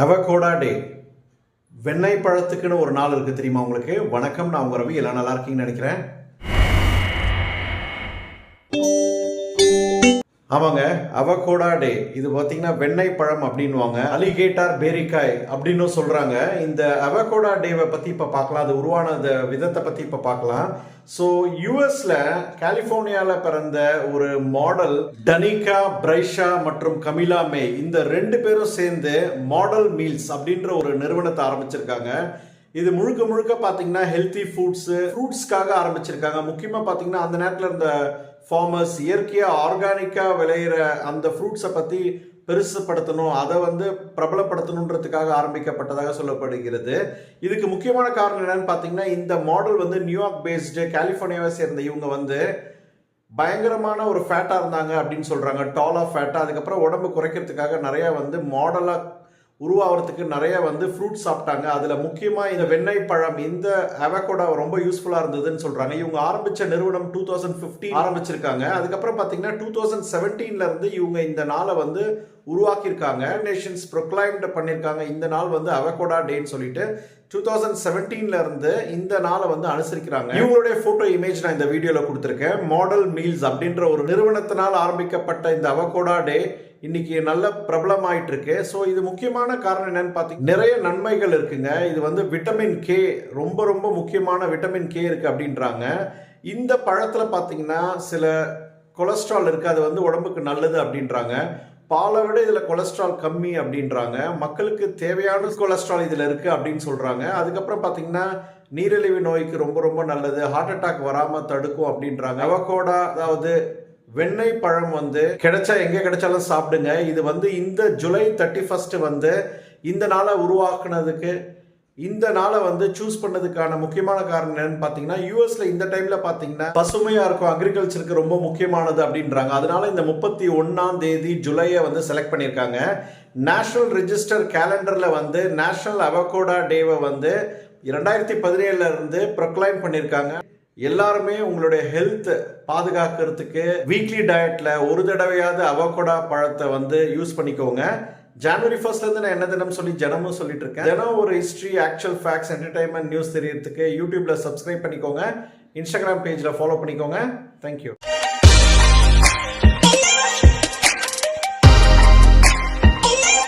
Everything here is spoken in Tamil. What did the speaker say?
அவகோடா டே வெண்ணெய் பழத்துக்குன்னு ஒரு நாள் இருக்குது தெரியுமா உங்களுக்கு? வணக்கம் நான் உங்கள் ரவி. எல்லாம் நல்லா இருக்கீங்கன்னு நினைக்கிறேன். ஆமாங்க அவகோடா டே. இது பார்த்தீங்கன்னா வெண்ணெய் பழம் அப்படின்வாங்க அலிகேட்டார் பேரிக்காய் அப்படின்னு சொல்கிறாங்க இந்த அவகோடா டேவை பற்றி இப்போ பார்க்கலாம். அது உருவான அந்த விதத்தை பற்றி இப்போ பார்க்கலாம். ஸோ யூஎஸில் கலிஃபோர்னியாவில் பிறந்த ஒரு மாடல் டனிகா பிரைஷா மற்றும் கமிலா மே. இந்த ரெண்டு பேரும் சேர்ந்து மாடல் மீல்ஸ் அப்படின்ற ஒரு நிறுவனத்தை ஆரம்பிச்சிருக்காங்க. இது முழுக்க முழுக்க பார்த்தீங்கன்னா ஹெல்த்தி ஃபுட்ஸு ஃப்ரூட்ஸ்க்காக ஆரம்பிச்சிருக்காங்க. முக்கியமாக பார்த்தீங்கன்னா அந்த நேரத்தில் இருந்த ஃபார்மர்ஸ் இயற்கையாக ஆர்கானிக்காக விளையிற அந்த ஃப்ரூட்ஸை பற்றி பெருசுப்படுத்தணும். அதை வந்து பிரபலப்படுத்தணுன்றதுக்காக ஆரம்பிக்கப்பட்டதாக சொல்லப்படுகிறது. இதுக்கு முக்கியமான காரணம் என்னன்னு பார்த்தீங்கன்னா இந்த மாடல் வந்து நியூயார்க் பேஸ்டு கலிஃபோர்னியாவை சேர்ந்த இவங்க வந்து பயங்கரமான ஒரு ஃபேட்டாக இருந்தாங்க அப்படின்னு சொல்கிறாங்க டாலாக ஃபேட்டாக அதுக்கப்புறம் உடம்பு குறைக்கிறதுக்காக நிறையா வந்து மாடலாக உருவாகிறதுக்கு நிறைய வந்து ஃப்ரூட் சாப்பிட்டாங்க. அதில் முக்கியமாக இந்த வெண்ணெய் பழம் இந்த அவகோடா ரொம்ப யூஸ்ஃபுல்லாக இருந்ததுன்னு சொல்கிறாங்க இவங்க ஆரம்பித்த நிறுவனம் டூ தௌசண்ட் ஃபிஃப்டீன் ஆரம்பிச்சிருக்காங்க. அதுக்கப்புறம் பார்த்தீங்கன்னா டூ தௌசண்ட் செவன்டீன்லேருந்து இவங்க இந்த நாளை வந்து உருவாக்கியிருக்காங்க நேஷன்ஸ் ப்ரொக்ளைம்டு பண்ணியிருக்காங்க. இந்த நாள் வந்து அவகோடா டேன்னு சொல்லிட்டு டூ தௌசண்ட் செவன்டீன்ல இருந்து இந்த நாளை வந்து அனுசரிக்கிறாங்க. இவங்களுடைய போட்டோ இமேஜ் நான் இந்த வீடியோல கொடுத்துருக்கேன். மாடல் மீல்ஸ் அப்படின்ற ஒரு நிறுவனத்தினால் ஆரம்பிக்கப்பட்ட இந்த அவகோடா டே இன்னைக்கு நல்ல பிரபலமாயிட்டு இருக்கு ஸோ இது முக்கியமான காரணம் என்னன்னு பார்த்தீங்கன்னா நிறைய நன்மைகள் இருக்குங்க. இது வந்து விட்டமின் கே ரொம்ப ரொம்ப முக்கியமான விட்டமின் கே இருக்கு அப்படின்றாங்க. இந்த பழத்தில் பார்த்தீங்கன்னா சில கொலஸ்ட்ரால் இருக்குது அது வந்து உடம்புக்கு நல்லது அப்படின்றாங்க. பாலை விட இதில் கொலஸ்ட்ரால் கம்மி அப்படின்றாங்க. மக்களுக்கு தேவையான கொலஸ்ட்ரால் இதில் இருக்குது அப்படின்னு சொல்கிறாங்க அதுக்கப்புறம் பார்த்தீங்கன்னா நீரிழிவு நோய்க்கு ரொம்ப ரொம்ப நல்லது. ஹார்ட் அட்டாக் வராமல் தடுக்கும் அப்படின்றாங்க. அவகோடா அதாவது வெண்ணெய் பழம் வந்து கிடைச்சா எங்கே கிடைச்சாலும் சாப்பிடுங்க. இது வந்து இந்த ஜூலை தேர்ட்டி ஃபஸ்ட்டு வந்து இந்த நாளை உருவாக்குனதுக்கு இந்த நாளை வந்து சூஸ் பண்ணதுக்கான முக்கியமான காரணம் என்னன்னு பார்த்தீங்கன்னா யூஎஸ்ல இந்த டைம்ல பார்த்தீங்கன்னா பசுமையா இருக்கும் அக்ரிகல்ச்சருக்கு ரொம்ப முக்கியமானது அப்படின்றாங்க. அதனால இந்த முப்பத்தி ஒன்னாம் தேதி ஜூலையை வந்து செலக்ட் பண்ணியிருக்காங்க. நேஷனல் ரெஜிஸ்டர் கேலண்டர்ல வந்து நேஷனல் அவகோடா டேவை வந்து இரண்டாயிரத்தி பதினேழுல இருந்து ப்ரொக்ளைம் பண்ணியிருக்காங்க. எல்லாருமே உங்களுடைய ஹெல்த் பாதுகாக்கிறதுக்கு வீக்லி டயட்ல ஒரு தடவையாவது அவகோடா பழத்தை வந்து யூஸ் பண்ணிக்கோங்க. ஜனவரி ஃபர்ஸ்ட்ல இருந்து நான் என்ன தினம் சொல்லி ஜனமும் சொல்லிட்டு இருக்கேன். தினம் ஒரு history actual facts entertainment news தெரியறதுக்கு யூடியூப்ல சப்ஸ்கிரைப் பண்ணிக்கோங்க. இன்ஸ்டாகிராம் பேஜ்ல ஃபாலோ பண்ணிக்கோங்க. தேங்க்யூ